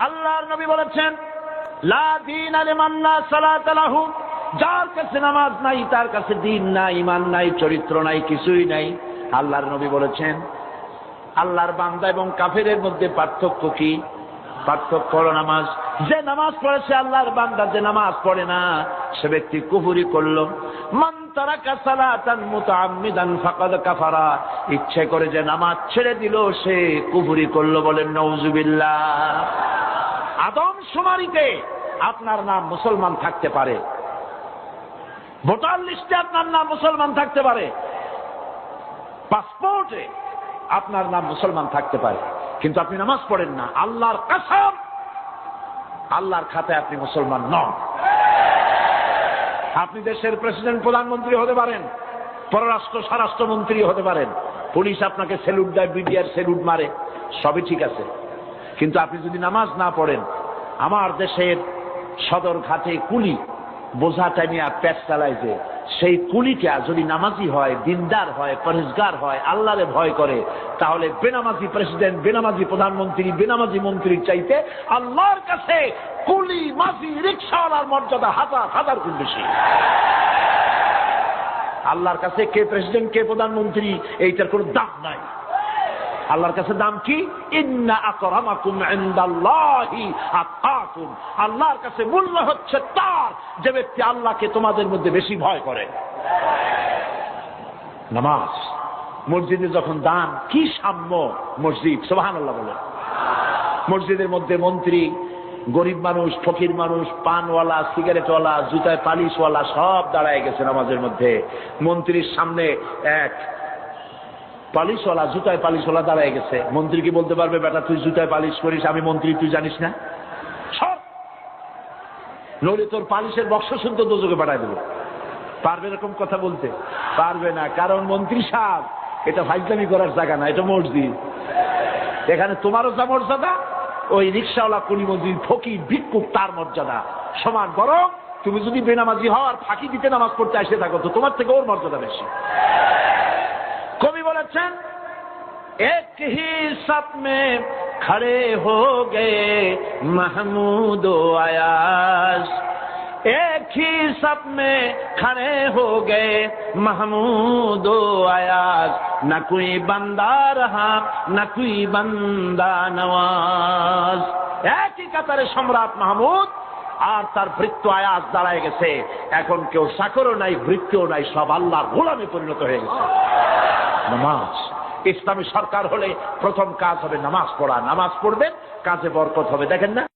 আল্লাহর নবী বলেছেন যার কাছে নামাজ নাই, তার কাছে দিন নাই ইমান নাই, চরিত্র নাই, কিছুই নাই। আল্লাহর নবী বলেছেন, আল্লাহর বান্দা এবং কাফেরের মধ্যে পার্থক্য কি? পার্থক্য হলো নামাজ। যে নামাজ পড়েছে আল্লাহর বান্দা, যে নামাজ পড়ে না, সে ব্যক্তি কুহুরি করল। মান তারাকা সালাতান মুতাআম্মিদান ফাকাদ কাফারা। ইচ্ছে করে যে নামাজ ছেড়ে দিল, সে কুহুরি করল বলেন নওজুবিল্লাহ আদম শুমারিতে আপনার নাম মুসলমান থাকতে পারে। ভোটার লিস্টে আপনার নাম মুসলমান থাকতে পারে। পাসপোর্টে আপনার নাম মুসলমান থাকতে পারে। কিন্তু আপনি নামাজ পড়েন না। আল্লাহর কাসাম, আল্লাহর খাতায় আপনি মুসলমান নন। আপনি দেশের প্রেসিডেন্ট, প্রধানমন্ত্রী হতে পারেন, পররাষ্ট্র স্বরাষ্ট্রমন্ত্রী হতে পারেন। পুলিশ আপনাকে সেলুট দেয়, বিডিআর সেলুট মারে। সবই ঠিক আছে। কিন্তু আপনি যদি নামাজ না পড়েন, আমার দেশের সদর ঘাটে কুলি বোঝা টাইমিয়া পেট চালায় যে সেই কুলিটা যদি নামাজি হয়, দিনদার হয় পরেজগার হয়, আল্লাহরে ভয় করে, তাহলে বেনামাজি প্রেসিডেন্ট, বেনামাজি প্রধানমন্ত্রী, বেনামাজি মন্ত্রীর চাইতে আল্লাহর কাছে কুলি, মাঝি রিক্সাওয়ালার মর্যাদা হাজার হাজার গুণ বেশি। আল্লাহর কাছে কে প্রেসিডেন্ট, কে প্রধানমন্ত্রী, এইটার কোনো দাম নাই। আল্লাহর কাছে দাম কি? ইন্না আকরামাকুম ইনদাল্লাহি আতকাকুম আল্লাহর কাছে মূল্য হচ্ছে তার। যে ব্যক্তি আল্লাহকে তোমাদের মধ্যে বেশি ভয় করে। নামাজ। মসজিদে যখন দান, কি সাম্য মসজিদ? সুবহানাল্লাহ বলেন। মসজিদের মধ্যে মন্ত্রী, গরিব মানুষ, ফকির মানুষ, পানওয়ালা, সিগারেটওয়ালা, জুতায় পালিশওয়ালা সব দাঁড়ায় গেছে নামাজের মধ্যে। মন্ত্রীর সামনে এক পালিশওয়ালা, জুতায় পালিশওয়ালা দাঁড়ায় গেছে। মন্ত্রী কি বলতে পারবে, বেটা, তুই জুতায় পালিশ করিস, আমি মন্ত্রী, তুই জানিস না? সব। নইলে তোর পালিশের বক্স শুদ্ধ দোজকে পাঠায় দেবো। পারবে এরকম কথা বলতে? পারবে না, কারণ মন্ত্রী সাহেব, এটা ফাইজলামি করার জায়গা না, এটা মসজিদ। এখানে তোমারও যা মর্যাদা, ওই রিক্সাওয়ালা কুলি মসজিদ, ফকির, ভিক্ষুক, তার মর্যাদা। সমান বরং, তুমি যদি বেনামাজি হও আর ফাঁকি দিতে নামাজ পড়তে আসে থাকো, তো তোমার থেকে ওর মর্যাদা বেশি। কবি বলেছেন, এক হি মে খড়ে হো গে মাহমুদ আয়াস এক হি মে খড়ে হো গে মাহমুদ আয়াস না কুই বন্দা রহা, না কুই বান্দা নওয়াজ। একই কাতারে সম্রাট মাহমুদ, আর তার ভৃত্য আয়াস দাঁড়ায় গেছে। এখন কেউ সাকরও নাই, ভৃত্যও নাই, সব আল্লাহ গোলামে পরিণত হয়ে গেছে। নামাজ। ইসলামী সরকার হলে প্রথম কাজ হবে নামাজ পড়া। নামাজ পড়বেন, কাজে বরকত হবে। দেখেন না?